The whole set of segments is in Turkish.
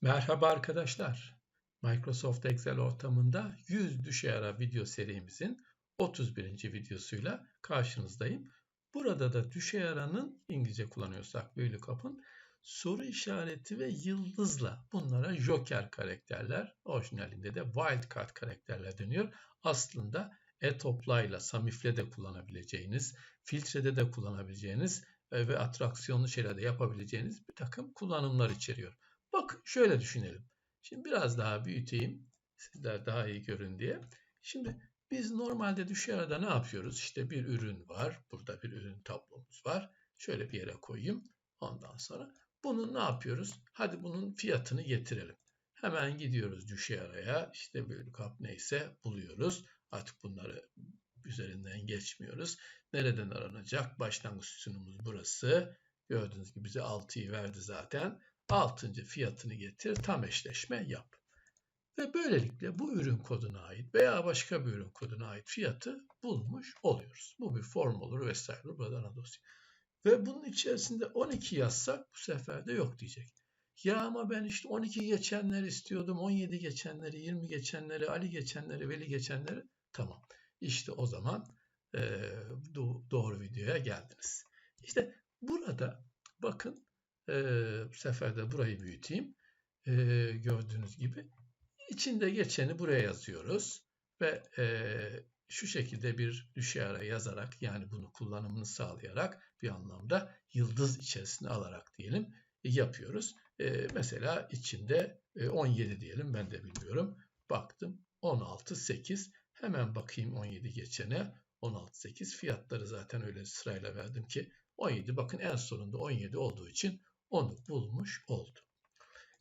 Merhaba arkadaşlar. Microsoft Excel ortamında 100 düşe ara video serimizin 31. videosuyla karşınızdayım. Burada da düşe aranın İngilizce kullanıyorsak böyle kapın soru işareti ve yıldızla bunlara joker karakterler orijinalinde de wildcard karakterler deniyor. Aslında e-toplayla, samifle de kullanabileceğiniz, filtrede de kullanabileceğiniz e, ve atraksiyonlu şeylerde yapabileceğiniz bir takım kullanımlar içeriyor. Bakın şöyle düşünelim. Şimdi biraz daha büyüteyim. Sizler daha iyi görün diye. Şimdi biz normalde dışarıda ne yapıyoruz? İşte bir ürün var. Burada bir ürün tablomuz var. Şöyle bir yere koyayım. Ondan sonra bunu ne yapıyoruz? Hadi bunun fiyatını getirelim. Hemen gidiyoruz düşe araya. İşte bir kap neyse buluyoruz. Artık bunları üzerinden geçmiyoruz. Nereden aranacak? Başlangıç sütunumuz burası. Gördüğünüz gibi bize 6'yı verdi zaten. 6. fiyatını getir, tam eşleşme yap. Ve böylelikle bu ürün koduna ait veya başka bir ürün koduna ait fiyatı bulmuş oluyoruz. Bu bir form olur vesaire. Buradan ana dosya. Ve bunun içerisinde 12 yazsak bu sefer de yok diyecek. Ya ama ben işte 12 geçenleri istiyordum, 17 geçenleri, 20 geçenleri, Ali geçenleri, Veli geçenleri. Tamam. İşte o zaman e, doğru videoya geldiniz. İşte burada bakın e, bu sefer de burayı büyüteyim. E, gördüğünüz gibi içinde geçeni buraya yazıyoruz ve e, şu şekilde bir düşe ara yazarak yani bunu kullanımını sağlayarak bir anlamda yıldız içerisine alarak diyelim yapıyoruz. E, mesela içinde e, 17 diyelim ben de bilmiyorum. Baktım 16 8 hemen bakayım 17 geçene 16 8 fiyatları zaten öyle sırayla verdim ki 17 bakın en sonunda 17 olduğu için onu bulmuş oldu.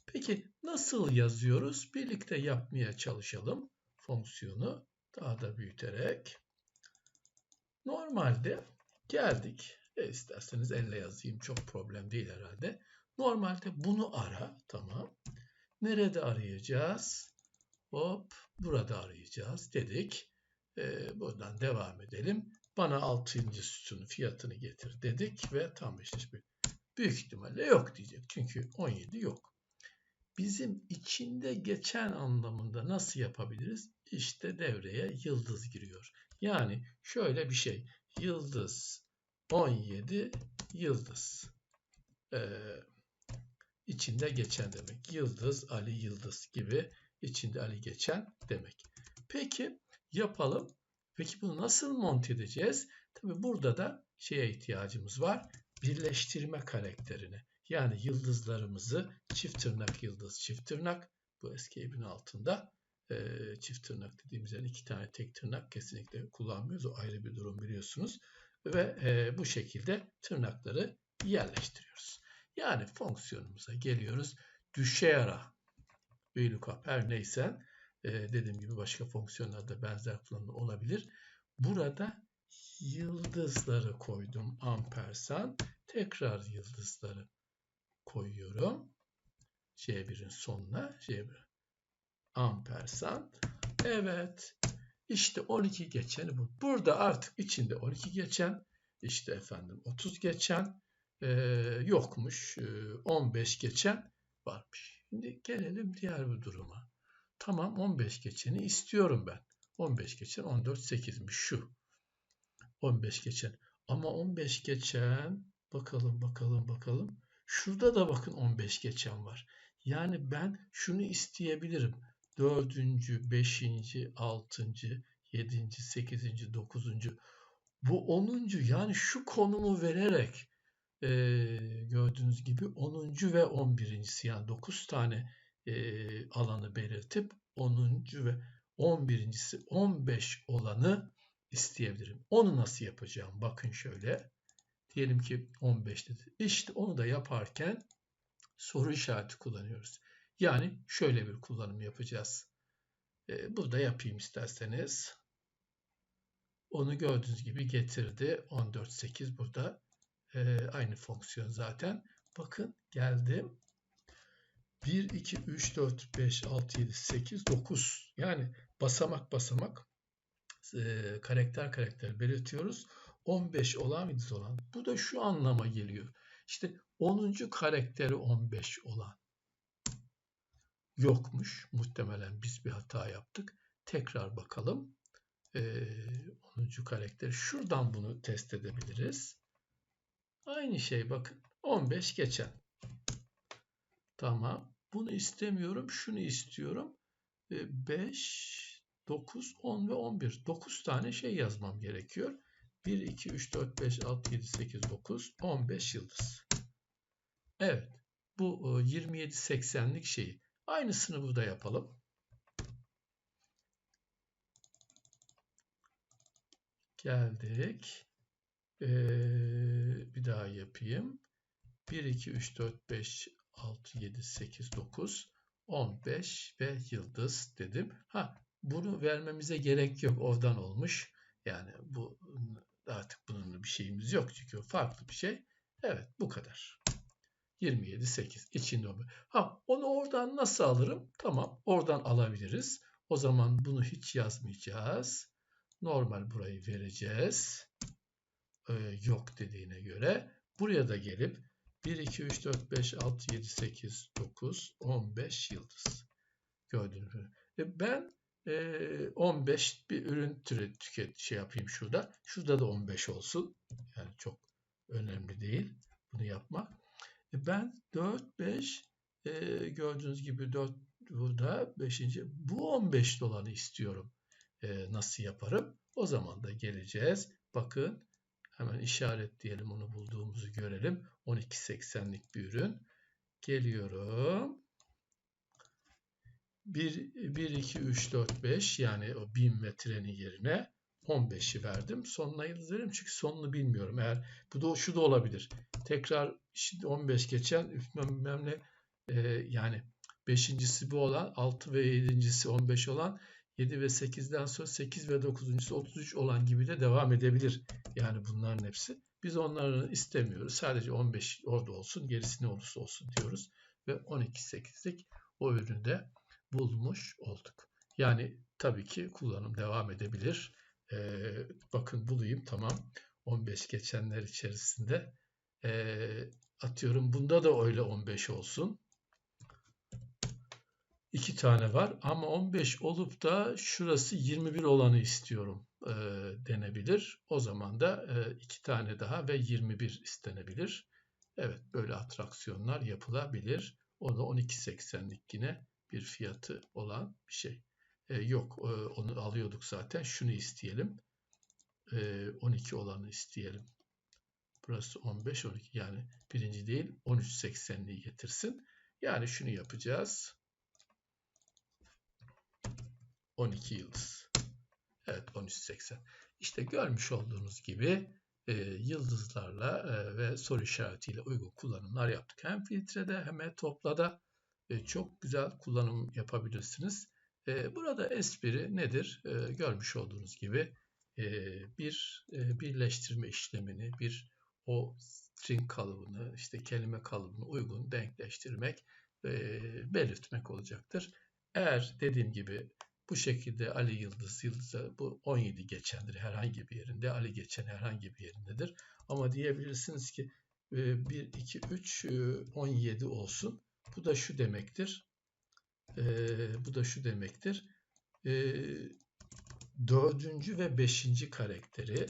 Peki nasıl yazıyoruz? Birlikte yapmaya çalışalım fonksiyonu daha da büyüterek. Normalde geldik. E isterseniz elle yazayım çok problem değil herhalde. Normalde bunu ara tamam. Nerede arayacağız? Hop burada arayacağız dedik. Ee, buradan devam edelim. Bana 6. sütunun fiyatını getir dedik ve tam eşleşme. Büyük ihtimalle yok diyecek. Çünkü 17 yok. Bizim içinde geçen anlamında nasıl yapabiliriz? İşte devreye yıldız giriyor. Yani şöyle bir şey. Yıldız 17 yıldız. Ee, içinde geçen demek. Yıldız, Ali, Yıldız gibi içinde Ali geçen demek. Peki yapalım. Peki bunu nasıl monte edeceğiz? Tabi burada da şeye ihtiyacımız var birleştirme karakterine yani yıldızlarımızı çift tırnak yıldız çift tırnak bu escape'in altında e, çift tırnak dediğimiz yani iki tane tek tırnak kesinlikle kullanmıyoruz. O ayrı bir durum biliyorsunuz. Ve e, bu şekilde tırnakları yerleştiriyoruz. Yani fonksiyonumuza geliyoruz. Düşe ara VLOOKUP her neyse e, dediğim gibi başka fonksiyonlarda benzer kullanımı olabilir. Burada yıldızları koydum ampersand. Tekrar yıldızları koyuyorum. C1'in sonuna C1 ampersand. Evet. İşte 12 geçeni bu. Burada artık içinde 12 geçen işte efendim 30 geçen e, yokmuş. E, 15 geçen varmış. Şimdi gelelim diğer bir duruma. Tamam 15 geçeni istiyorum ben. 15 geçen 14 8'miş şu. 15 geçen. Ama 15 geçen bakalım bakalım bakalım. Şurada da bakın 15 geçen var. Yani ben şunu isteyebilirim. 4. 5. 6. 7. 8. 9. Bu 10. yani şu konumu vererek e, gördüğünüz gibi 10. ve 11. yani 9 tane e, alanı belirtip 10. ve 11.si 15 olanı isteyebilirim. Onu nasıl yapacağım? Bakın şöyle. Diyelim ki 15 dedi. İşte onu da yaparken soru işareti kullanıyoruz. Yani şöyle bir kullanım yapacağız. Ee, burada yapayım isterseniz. Onu gördüğünüz gibi getirdi. 14.8 burada. Ee, aynı fonksiyon zaten. Bakın geldim. 1, 2, 3, 4, 5, 6, 7, 8, 9. Yani basamak basamak e, karakter karakter belirtiyoruz. 15 olan yıldız olan. Bu da şu anlama geliyor. İşte 10. karakteri 15 olan. yokmuş. Muhtemelen biz bir hata yaptık. Tekrar bakalım. Ee, 10. karakter. Şuradan bunu test edebiliriz. Aynı şey bakın. 15 geçen. Tamam. Bunu istemiyorum. Şunu istiyorum. 5, 9, 10 ve 11. 9 tane şey yazmam gerekiyor. 1, 2, 3, 4, 5, 6, 7, 8, 9, 15 yıldız. Evet. Bu 27-80'lik şeyi. Aynısını burada yapalım. Geldik. Ee, bir daha yapayım. 1, 2, 3, 4, 5, 6, 7, 8, 9, 15 ve yıldız dedim. Ha bunu vermemize gerek yok. Oradan olmuş. Yani bu artık bunun bir şeyimiz yok çünkü farklı bir şey. Evet bu kadar. 27, 8 içinde o. Ha onu oradan nasıl alırım? Tamam oradan alabiliriz. O zaman bunu hiç yazmayacağız. Normal burayı vereceğiz. Ee, yok dediğine göre. Buraya da gelip 1, 2, 3, 4, 5, 6, 7, 8, 9, 15 yıldız. Gördüğünüz gibi. E ben e, 15 bir ürün türü tüket şey yapayım şurada. Şurada da 15 olsun. Yani çok önemli değil bunu yapmak. E ben 4, 5 e, gördüğünüz gibi 4 burada 5. Bu 15 dolanı istiyorum. Nasıl yaparım? O zaman da geleceğiz. Bakın Hemen işaretleyelim onu bulduğumuzu görelim. 12.80'lik bir ürün. Geliyorum. 1, 1, 2, 3, 4, 5 yani o 1000 metrenin yerine 15'i verdim. Sonuna yıldız çünkü sonunu bilmiyorum. Eğer bu da şu da olabilir. Tekrar şimdi 15 geçen bilmem ne e, yani beşincisi bu olan 6 ve 7.si 15 olan 7 ve 8'den sonra 8 ve 9. 33 olan gibi de devam edebilir. Yani bunların hepsi. Biz onları istemiyoruz. Sadece 15 orada olsun, gerisi ne olursa olsun diyoruz. Ve 12.8'lik o üründe bulmuş olduk. Yani tabii ki kullanım devam edebilir. Ee, bakın bulayım tamam. 15 geçenler içerisinde e, atıyorum bunda da öyle 15 olsun iki tane var ama 15 olup da şurası 21 olanı istiyorum e, denebilir. O zaman da e, iki tane daha ve 21 istenebilir. Evet böyle atraksiyonlar yapılabilir. O da 12.80'lik yine bir fiyatı olan bir şey. E, yok e, onu alıyorduk zaten. Şunu isteyelim. E, 12 olanı isteyelim. Burası 15, 12 yani birinci değil 13.80'liği getirsin. Yani şunu yapacağız. 12 yıldız. Evet 1380. İşte görmüş olduğunuz gibi e, yıldızlarla e, ve soru işaretiyle uygun kullanımlar yaptık. Hem filtrede hem toplada e, çok güzel kullanım yapabilirsiniz. E, burada espri nedir? E, görmüş olduğunuz gibi e, bir e, birleştirme işlemini, bir o string kalıbını, işte kelime kalıbını uygun denkleştirmek, e, belirtmek olacaktır. Eğer dediğim gibi bu şekilde Ali Yıldız, Yıldız'a bu 17 geçendir herhangi bir yerinde. Ali geçen herhangi bir yerindedir. Ama diyebilirsiniz ki 1, 2, 3, 17 olsun. Bu da şu demektir. E, bu da şu demektir. E, dördüncü ve beşinci karakteri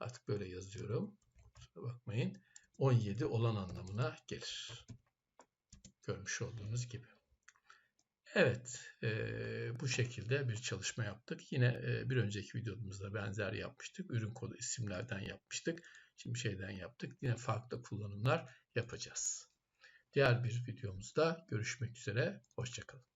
artık böyle yazıyorum. Kusura bakmayın. 17 olan anlamına gelir. Görmüş olduğunuz gibi. Evet, e, bu şekilde bir çalışma yaptık. Yine e, bir önceki videomuzda benzer yapmıştık. Ürün kodu isimlerden yapmıştık. Şimdi şeyden yaptık. Yine farklı kullanımlar yapacağız. Diğer bir videomuzda görüşmek üzere. Hoşçakalın.